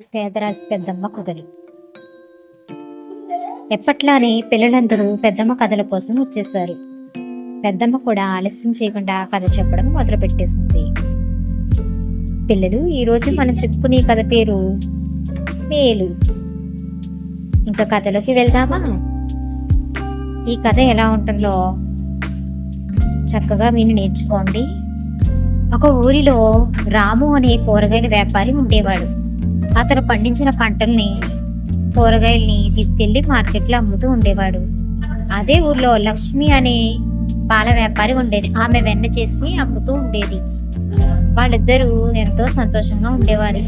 పేదరాశి పెద్దమ్మ కథలు. ఎప్పట్లానే పిల్లలందరూ పెద్దమ్మ కథల కోసం వచ్చేశారు. పెద్దమ్మ కూడా ఆలస్యం చేయకుండా కథ చెప్పడం మొదలుపెట్టేసింది. పిల్లలు ఈరోజు మనం చెప్పుకునే కథ పేరు? మేలు. ఇంకా కథలోకి వెళ్దామా? ఈ కథ ఎలా ఉంటుందో చక్కగా విని నేర్చుకోండి. ఒక ఊరిలో రాము అనే కూరగాయల వ్యాపారి ఉండేవాడు. అతను పండించిన పంటల్ని కూరగాయల్ని తీసుకెళ్ళి మార్కెట్లో అమ్ముతూ ఉండేవాడు. అదే ఊర్లో లక్ష్మి అనే పాల వ్యాపారి ఉండేది. ఆమె వెన్న చేసి అమ్ముతూ ఉండేది. వాళ్ళిద్దరూ ఎంతో సంతోషంగా ఉండేవారు.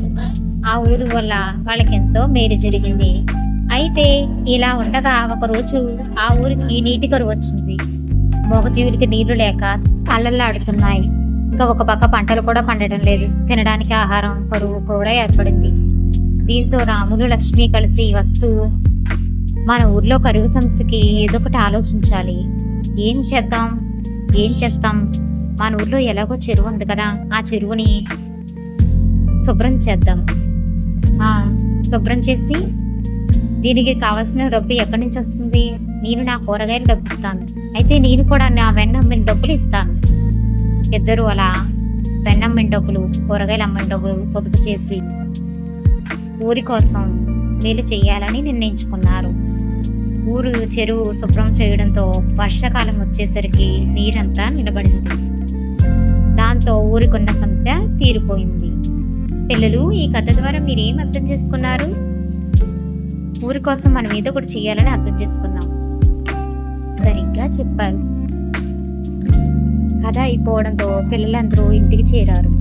ఆ ఊరు వల్ల వాళ్ళకి ఎంతో మేలు జరిగింది. అయితే ఇలా ఉండగా ఒకరోజు ఆ ఊరికి నీటి కరువు వచ్చింది. మూగజీవులకి నీళ్ళు లేక అల్లల్లాడుతున్నాయి. ఇంకా ఒక పక్క పంటలు కూడా పండడం లేదు. తినడానికి ఆహారం కరువు కూడా ఏర్పడింది. దీంతో రాములు లక్ష్మి కలిసి వస్తూ మన ఊర్లో కరువు సమస్యకి ఏదో ఒకటి ఆలోచించాలి. ఏం చేద్దాం? ఏం చేస్తాం? మన ఊర్లో ఎలాగో చెరువు ఉంది కదా ఆ చెరువుని శుభ్రం చేద్దాం. ఆ, శుభ్రం చేసి దీనికి కావాల్సిన డబ్బు ఎక్కడి నుంచి వస్తుంది? నేను నా కూరగాయలు డబ్బు ఇస్తాను. అయితే నేను కూడా నా వెన్నమ్మిన డబ్బులు ఇస్తాను. ఇద్దరు అలా వెన్నమ్మిన డబ్బులు కూరగాయలు అమ్మిన డబ్బులు పొదుపు చేసి ఊరి కోసం మేలు చేయాలని నిర్ణయించుకున్నారు. ఊరు చెరువు శుభ్రం చేయడంతో వర్షాకాలం వచ్చేసరికి నీరంతా నిలబడింది. దాంతో ఊరికున్న సమస్య తీరిపోయింది. పిల్లలు ఈ కథ ద్వారా మీరు ఏం అర్థం చేసుకున్నారు? ఊరి కోసం మనం ఏదో ఒకటి చేయాలని అర్థం చేసుకున్నాం. సరిగ్గా చెప్పారు. కథ అయిపోవడంతో పిల్లలందరూ ఇంటికి చేరారు.